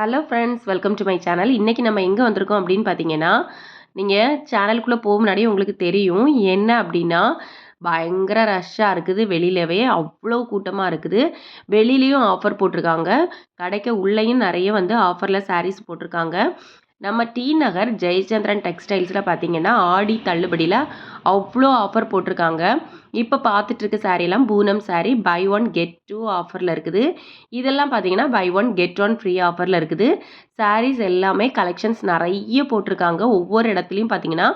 Hello friends welcome to my channel இன்றைக்கி நம்ம எங்கே வந்திருக்கோம் அப்படின்னு பார்த்தீங்கன்னா நீங்கள் சேனலுக்குள்ளே போக முன்னாடியே உங்களுக்கு தெரியும். என்ன அப்படின்னா பயங்கர ரஷ்ஷாக இருக்குது. வெளியிலவே அவ்வளோ கூட்டமாக இருக்குது. வெளியிலையும் ஆஃபர் போட்டிருக்காங்க. கடைக்கு உள்ளேயும் நிறைய வந்து ஆஃபரில் சாரீஸ் போட்டிருக்காங்க. நம்ம டி நகர் ஜெயச்சந்திரன் டெக்ஸ்டைல்ஸில் பார்த்தீங்கன்னா ஆடி தள்ளுபடியில் அவ்வளோ ஆஃபர் போட்டிருக்காங்க. இப்போ பார்த்துட்ருக்க சாரீலாம் Poonam sari buy one get two ஆஃபரில் இருக்குது. இதெல்லாம் பார்த்தீங்கன்னா buy one get one free ஆஃபரில் இருக்குது. சாரீஸ் எல்லாமே கலெக்ஷன்ஸ் நிறைய போட்டிருக்காங்க. ஒவ்வொரு இடத்துலையும் பார்த்தீங்கன்னா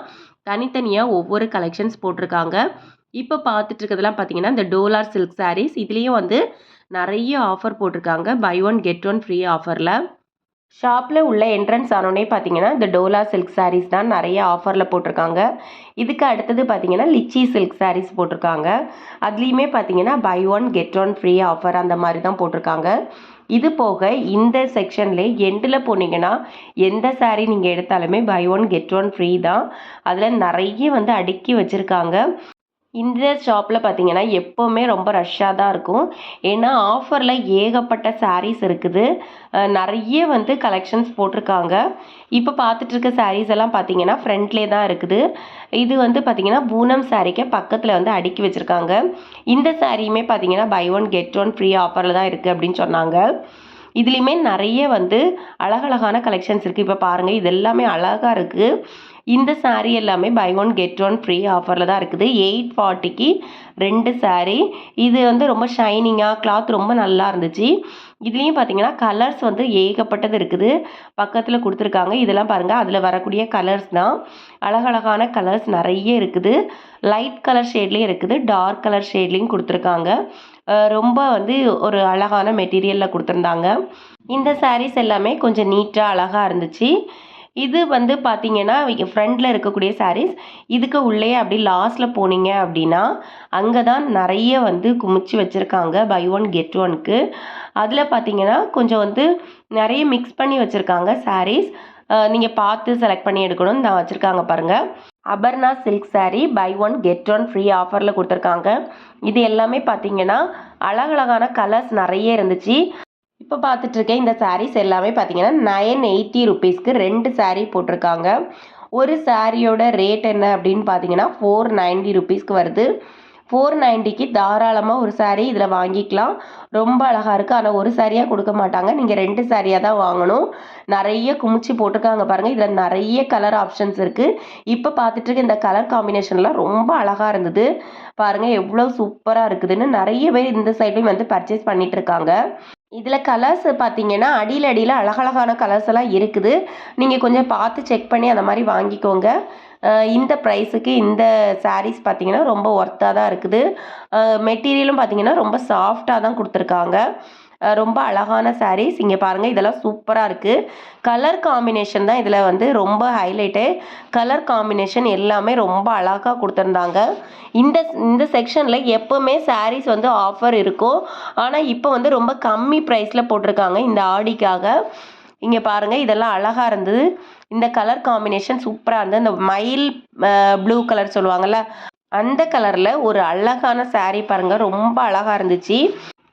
தனித்தனியாக ஒவ்வொரு கலெக்ஷன்ஸ் போட்டிருக்காங்க. இப்போ பார்த்துட்டு இருக்கிறதுலாம் பார்த்தீங்கன்னா இந்த டோலார் சில்க் சாரீஸ் இதுலேயும் வந்து நிறைய ஆஃபர் போட்டிருக்காங்க. Buy one get one free ஆஃபரில் ஷாப்பில் உள்ள என்ட்ரன்ஸ் ஆனோடனே பார்த்தீங்கன்னா இந்த டோலா சில்க் சாரீஸ் தான் நிறைய ஆஃபரில் போட்டிருக்காங்க. இதுக்கு அடுத்தது பார்த்தீங்கன்னா லிச்சி சில்க் சாரீஸ் போட்டிருக்காங்க. அதுலேயுமே பார்த்தீங்கன்னா buy one get one free offer அந்த மாதிரி தான் போட்டிருக்காங்க. இது போக இந்த செக்ஷனில் எண்டில் போனீங்கன்னா எந்த சாரீ நீங்கள் எடுத்தாலுமே buy one get one free தான். அதில் நிறைய வந்து அடுக்கி வச்சுருக்காங்க. இந்த ஷாப்பில் பார்த்தீங்கன்னா எப்போவுமே ரொம்ப ரஷ்ஷாக தான் இருக்கும். ஏன்னா ஆஃபரில் ஏகப்பட்ட சாரீஸ் இருக்குது. நிறைய வந்து கலெக்ஷன்ஸ் போட்டிருக்காங்க. இப்போ பார்த்துட்டு இருக்க சாரீஸ் எல்லாம் பார்த்தீங்கன்னா ஃப்ரண்ட்லேயே தான் இருக்குது. இது வந்து பார்த்தீங்கன்னா பூனம் சாரீக்கு பக்கத்தில் வந்து அடுக்கி வச்சுருக்காங்க. இந்த சாரியுமே பார்த்தீங்கன்னா buy one get one free ஆஃபரில் தான் இருக்குது அப்படின்னு சொன்னாங்க. இதுலேயுமே நிறைய வந்து அழகழகான கலெக்ஷன்ஸ் இருக்குது இப்போ பாருங்கள் இது எல்லாமே அழகாக இருக்குது இந்த சாரீ எல்லாமே buy one get one free ஆஃபரில் தான் இருக்குது. எயிட் ஃபார்ட்டிக்கு ரெண்டு சாரீ இது வந்து ரொம்ப ஷைனிங்காக கிளாத் ரொம்ப நல்லா இருந்துச்சு. இதுலேயும் பார்த்தீங்கன்னா கலர்ஸ் வந்து ஏகப்பட்டது இருக்குது. பக்கத்தில் கொடுத்துருக்காங்க. இதெல்லாம் பாருங்கள் அதில் வரக்கூடிய கலர்ஸ் தான். அழகழகான கலர்ஸ் நிறைய இருக்குது. லைட் கலர் ஷேட்லேயும் இருக்குது. டார்க் கலர் ஷேட்லேயும் கொடுத்துருக்காங்க. ரொம்ப வந்து ஒரு அழகான மெட்டீரியலில் கொடுத்துருந்தாங்க. இந்த சாரீஸ் எல்லாமே கொஞ்சம் நீட்டாக அழகாக இருந்துச்சு. இது வந்து பார்த்தீங்கன்னா ஃப்ரண்டில் இருக்கக்கூடிய சாரீஸ் இதுக்கு உள்ளே அப்படி லாஸ்ட்டில் போனீங்க அப்படின்னா அங்கே தான் நிறைய வந்து குமிச்சு வச்சுருக்காங்க பை ஒன் கெட் ஒன்க்கு அதில் பார்த்தீங்கன்னா கொஞ்சம் வந்து நிறைய மிக்ஸ் பண்ணி வச்சுருக்காங்க சாரீஸ் நீங்கள் பார்த்து செலக்ட் பண்ணி எடுக்கணும். நான் வச்சுருக்காங்க பாருங்கள் Aparna silk sari buy one get one free ஆஃபரில் கொடுத்துருக்காங்க. இது எல்லாமே பார்த்தீங்கன்னா அழகழகான கலர்ஸ் நிறைய இருந்துச்சு. இப்போ பார்த்துட்டு இருக்கேன் இந்த சாரீஸ் எல்லாமே பார்த்தீங்கன்னா நைன் எயிட்டி ருபீஸ்க்கு ரெண்டு சாரீ போட்டிருக்காங்க. ஒரு சாரியோட ரேட் என்ன அப்படின்னு பார்த்தீங்கன்னா ஃபோர் நைன்ட்டி ருபீஸ்க்கு வருது. ஃபோர் நைன்ட்டிக்கு தாராளமாக ஒரு சாரீ இதில் வாங்கிக்கலாம். ரொம்ப அழகாக இருக்குது ஆனால் ஒரு சாரியாக கொடுக்க மாட்டாங்க. நீங்கள் ரெண்டு சாரியாக தான் வாங்கணும். நிறைய குமிச்சு போட்டிருக்காங்க பாருங்கள் இதில் நிறைய கலர் ஆப்ஷன்ஸ் இருக்குது இப்போ பார்த்துட்டு இருக்க இந்த கலர் காம்பினேஷன்லாம் ரொம்ப அழகாக இருந்தது. பாருங்கள் எவ்வளோ சூப்பராக இருக்குதுன்னு நிறைய பேர் இந்த சைட்லேயும் வந்து பர்ச்சேஸ் பண்ணிகிட்டு இருக்காங்க இதில் கலர்ஸ் பார்த்தீங்கன்னா அடியில் அடியில் அழகழகான கலர்ஸ் எல்லாம் இருக்குது. நீங்கள் கொஞ்சம் பார்த்து செக் பண்ணி அந்த மாதிரி வாங்கிக்கோங்க. இந்த ப்ரைஸுக்கு இந்த சாரீஸ் பார்த்தீங்கன்னா ரொம்ப ஒர்த்தாக தான் இருக்குது. மெட்டீரியலும் பார்த்தீங்கன்னா ரொம்ப சாஃப்டாக தான் கொடுத்துருக்காங்க. ரொம்ப அழகான சாரீஸ் இங்கே பாருங்கள் இதெல்லாம் சூப்பராக இருக்குது கலர் காம்பினேஷன் தான் இதில் வந்து ரொம்ப ஹைலைட்டு கலர் காம்பினேஷன் எல்லாமே ரொம்ப அழகாக கொடுத்துருந்தாங்க. இந்த இந்த செக்ஷனில் எப்போவுமே சாரீஸ் வந்து ஆஃபர் இருக்கும். ஆனால் இப்போ வந்து ரொம்ப கம்மி ப்ரைஸில் போட்டிருக்காங்க இந்த ஆடிக்காக. இங்கே பாருங்கள் இதெல்லாம் அழகாக இருந்தது. இந்த கலர் காம்பினேஷன் சூப்பராக இருந்தது. இந்த மயில் ப்ளூ கலர் சொல்லுவாங்கள்ல அந்த கலரில் ஒரு அழகான சாரீ பாருங்கள் ரொம்ப அழகாக இருந்துச்சு.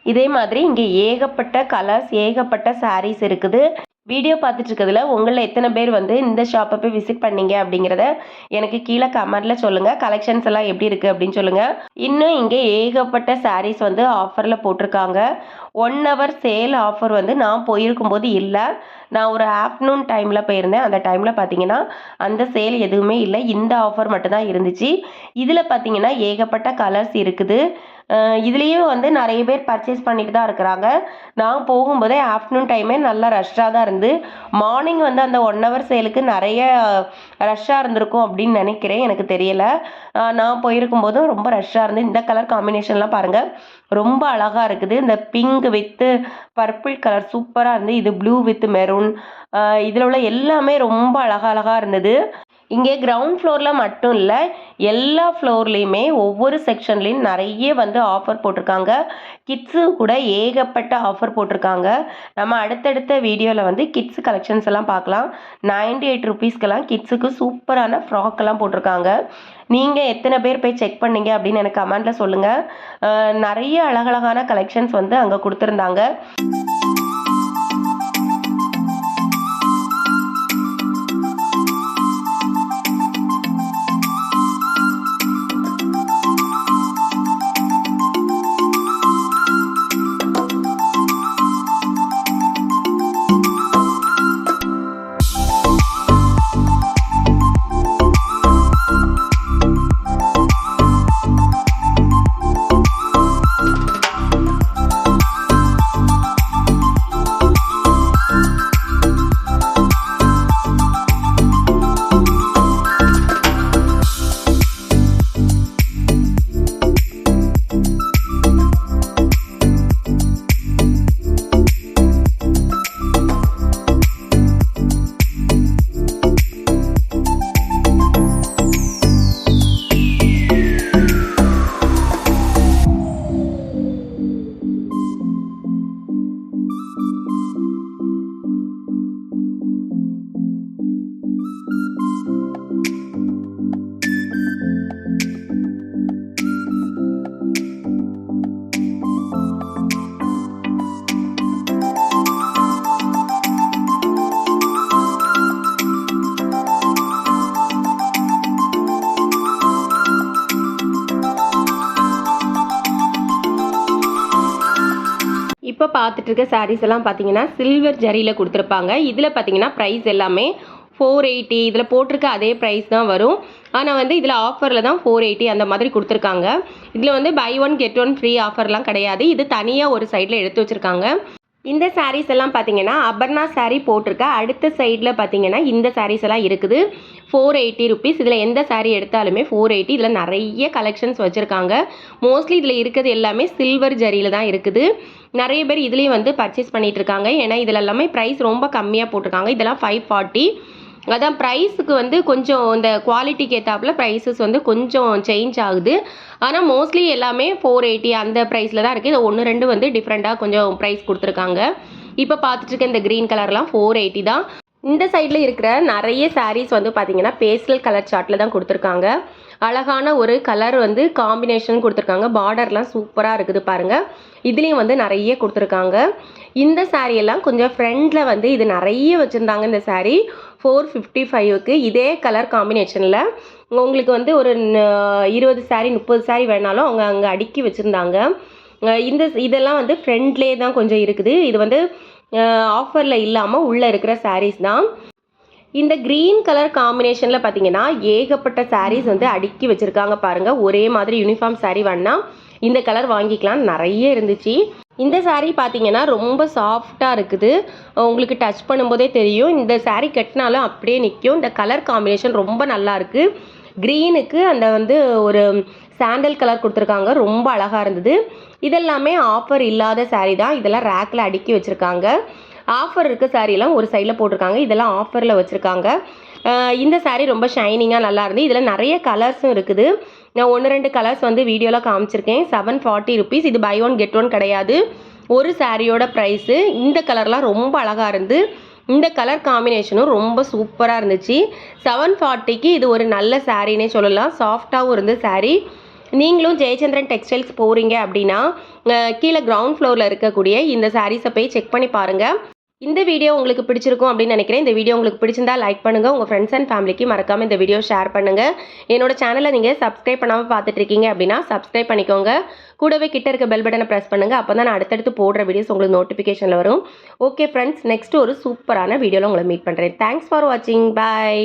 இதே மாதிரி இங்கே ஏகப்பட்ட கலர்ஸ் ஏகப்பட்ட சாரீஸ் இருக்குது. வீடியோ பார்த்துட்டு இருக்கிறதுல உங்களில் எத்தனை பேர் வந்து இந்த ஷாப்பை போய் விசிட் பண்ணீங்க அப்படிங்கிறத எனக்கு கீழே கமெண்ட்டில் சொல்லுங்கள் கலெக்ஷன்ஸ் எல்லாம் எப்படி இருக்குது அப்படின்னு சொல்லுங்கள் இன்னும் இங்கே ஏகப்பட்ட சாரீஸ் வந்து ஆஃபரில் போட்டிருக்காங்க. ஒன் ஹவர் சேல் ஆஃபர் வந்து நான் போயிருக்கும்போது இல்லை. நான் ஒரு ஆஃப்டர்நூன் டைமில் போயிருந்தேன். அந்த டைமில் பார்த்தீங்கன்னா அந்த சேல் எதுவுமே இல்லை. இந்த ஆஃபர் மட்டும்தான் இருந்துச்சு. இதில் பார்த்தீங்கன்னா ஏகப்பட்ட கலர்ஸ் இருக்குது. இதுலேயும் வந்து நிறைய பேர் பர்ச்சேஸ் பண்ணிட்டு தான் இருக்கிறாங்க. நான் போகும்போதே ஆஃப்டர்நூன் டைமே நல்லா ரஷ்ஷாக தான் இருந்து மார்னிங் வந்து அந்த ஒன் ஹவர் சேலுக்கு நிறைய ரஷ்ஷாக இருந்திருக்கும் அப்படின்னு நினைக்கிறேன். எனக்கு தெரியல. நான் போயிருக்கும் போதும் ரொம்ப ரஷ்ஷாக இருந்து இந்த கலர் காம்பினேஷன்லாம் பாருங்கள் ரொம்ப அழகாக இருக்குது. இந்த பிங்க் வித்து பர்பிள் கலர் சூப்பராக இருந்து இது ப்ளூ வித் மெரூன் இதில் உள்ள எல்லாமே ரொம்ப அழகா அழகாக இருந்தது. இங்கே கிரவுண்ட் ஃப்ளோரில் மட்டும் இல்லை எல்லா ஃப்ளோர்லேயுமே ஒவ்வொரு செக்ஷன்லேயும் நிறைய வந்து ஆஃபர் போட்டிருக்காங்க. கிட்ஸு கூட ஏகப்பட்ட ஆஃபர் போட்டிருக்காங்க. நம்ம அடுத்தடுத்த வீடியோவில் வந்து கிட்ஸ் கலெக்ஷன்ஸ் எல்லாம் பார்க்கலாம். நைன்டி எயிட் ருபீஸ்க்கெல்லாம் கிட்ஸுக்கு சூப்பரான ஃப்ராக் எல்லாம் போட்டிருக்காங்க. நீங்கள் எத்தனை பேர் போய் செக் பண்ணீங்க அப்படின்னு எனக்கு கமெண்ட்டில் சொல்லுங்கள் நிறைய அழகழகான கலெக்ஷன்ஸ் வந்து அங்கே கொடுத்துருந்தாங்க. இப்போ பார்த்துட்டு இருக்க சாரீஸ் எல்லாம் பார்த்தீங்கன்னா சில்வர் ஜரியில் கொடுத்துருப்பாங்க. இதில் பார்த்தீங்கன்னா ப்ரைஸ் எல்லாமே ஃபோர் எயிட்டி இதில் போட்டிருக்க அதே ப்ரைஸ் தான் வரும். ஆனால் வந்து இதில் ஆஃபரில் தான் ஃபோர் எயிட்டி அந்த மாதிரி கொடுத்துருக்காங்க. இதில் வந்து buy one get one free ஆஃபர்லாம் கிடையாது. இது தனியாக ஒரு சைடில் எடுத்து வச்சுருக்காங்க. இந்த சாரீஸ் எல்லாம் பார்த்தீங்கன்னா அபர்ணா சாரீ போட்டிருக்க. அடுத்த சைடில் பார்த்தீங்கன்னா இந்த சாரீஸ் எல்லாம் இருக்குது. ஃபோர் எயிட்டி ருபீஸ் இதில் எந்த சாரீ எடுத்தாலுமே ஃபோர் எயிட்டி இதில் நிறைய கலெக்ஷன்ஸ் வச்சுருக்காங்க. மோஸ்ட்லி இதில் இருக்கிறது எல்லாமே சில்வர் ஜரியில் தான் இருக்குது. நிறைய பேர் இதுலேயும் வந்து பர்ச்சேஸ் பண்ணிகிட்ருக்காங்க ஏன்னா இதில் எல்லாமே ப்ரைஸ் ரொம்ப கம்மியாக போட்டிருக்காங்க. இதெல்லாம் ஃபைவ் ஃபார்ட்டி அதான் ப்ரைஸுக்கு வந்து கொஞ்சம் இந்த குவாலிட்டிக்கு ஏற்றாப்புல ப்ரைஸஸ் வந்து கொஞ்சம் சேஞ்ச் ஆகுது. ஆனால் மோஸ்ட்லி எல்லாமே ஃபோர் எயிட்டி அந்த ப்ரைஸில் தான் இருக்குது இது ஒன்று ரெண்டு வந்து டிஃப்ரெண்ட்டாக கொஞ்சம் ப்ரைஸ் கொடுத்துருக்காங்க. இப்போ பார்த்துட்டு இருக்க இந்த க்ரீன் கலர்லாம் ஃபோர் எயிட்டி தான். இந்த சைடில் இருக்கிற நிறைய சாரீஸ் வந்து பார்த்தீங்கன்னா பேஸ்டல் கலர் சார்ட்டில் தான் கொடுத்துருக்காங்க. அழகான ஒரு கலர் வந்து காம்பினேஷன் கொடுத்துருக்காங்க. பார்டர்லாம் சூப்பராக இருக்குது பாருங்கள் இதுலேயும் வந்து நிறைய கொடுத்துருக்காங்க. இந்த சாரியெல்லாம் எல்லாம் கொஞ்சம் ஃப்ரெண்டில் வந்து இது நிறைய வச்சுருந்தாங்க இந்த சாரீ ஃபோர் ஃபிஃப்டி ஃபைவுக்கு இதே கலர் காம்பினேஷனில் உங்களுக்கு வந்து ஒரு இருபது சாரீ முப்பது சாரீ வேணாலும் அவங்க அங்கே அடுக்கி வச்சுருந்தாங்க. இந்த இதெல்லாம் வந்து ஃப்ரெண்ட்லேயே தான் கொஞ்சம் இருக்குது. இது வந்து ஆஃபரில் இல்லாமல் உள்ளே இருக்கிற சாரீஸ் தான். இந்த க்ரீன் கலர் காம்பினேஷனில் பார்த்தீங்கன்னா ஏகப்பட்ட சாரீஸ் வந்து அடுக்கி வச்சுருக்காங்க பாருங்கள் ஒரே மாதிரி யூனிஃபார்ம் சாரீ வேணா இந்த கலர் வாங்கிக்கலாம் நிறைய இருந்துச்சு. இந்த சாரீ பார்த்தீங்கன்னா ரொம்ப சாஃப்டாக இருக்குது. உங்களுக்கு டச் பண்ணும்போதே தெரியும். இந்த சாரீ கட்டினாலும் அப்படியே நிற்கும் இந்த கலர் காம்பினேஷன் ரொம்ப நல்லா இருக்குது க்ரீனுக்கு அந்த வந்து ஒரு சாண்டல் கலர் கொடுத்துருக்காங்க. ரொம்ப அழகாக இருந்தது. இதெல்லாமே ஆஃபர் இல்லாத சாரீ தான். இதெல்லாம் ரேக்கில் அடுக்கி வச்சுருக்காங்க. ஆஃபர் இருக்க சாரீலாம் ஒரு சைடில் போட்டிருக்காங்க. இதெல்லாம் ஆஃபரில் வச்சுருக்காங்க. இந்த சாரீ ரொம்ப ஷைனிங்காக நல்லா இருந்து இதில் நிறைய கலர்ஸும் இருக்குது. நான் ஒன்று ரெண்டு கலர்ஸ் வந்து வீடியோவில் காமிச்சிருக்கேன். செவன் ஃபார்ட்டி ருபீஸ் இது பை ஒன் கெட் ஒன் கிடையாது. ஒரு சாரியோட ப்ரைஸு இந்த கலர்லாம் ரொம்ப அழகாக இருந்து இந்த கலர் காம்பினேஷனும் ரொம்ப சூப்பராக இருந்துச்சு. செவன் ஃபார்ட்டிக்கு இது ஒரு நல்ல சாரீனே சொல்லலாம். சாஃப்டாகவும் இருந்து சாரீ நீங்களும் ஜெயச்சந்திரன் டெக்ஸ்டைல்ஸ் போகிறீங்க அப்படின்னா கீழே கிரவுண்ட் ஃப்ளோரில் இருக்கக்கூடிய இந்த சாரீஸை போய் செக் பண்ணி பாருங்கள் இந்த வீடியோ உங்களுக்கு பிடிச்சிருக்கும் அப்படின்னு நினைக்கிறேன். இந்த வீடியோ உங்களுக்கு பிடிச்சிருந்தா லைக் பண்ணுங்கள் உங்கள் ஃப்ரெண்ட்ஸ் அண்ட் ஃபேமிலிக்கு மறக்காமல் இந்த வீடியோ ஷேர் பண்ணுங்கள் என்னோட சேனலை நீங்கள் சப்ஸ்கிரைப் பண்ணாமல் பார்த்துட்டு இருக்கீங்க அப்படின்னா சப்ஸ்கிரைப் பண்ணிக்கோங்க. கூடவே கிட்ட இருக்க பெல் பட்டனை ப்ரெஸ் பண்ணுங்கள் அப்போ தான் நான் அடுத்தடுத்து போடுற வீடியோஸ் உங்களுக்கு நோட்டிஃபிகேஷனில் வரும். ஓகே ஃப்ரெண்ட்ஸ் நெக்ஸ்ட் ஒரு சூப்பரான வீடியோவில் உங்களை மீட் பண்ணுறேன் தேங்க்ஸ் ஃபார் வாட்சிங் பாய்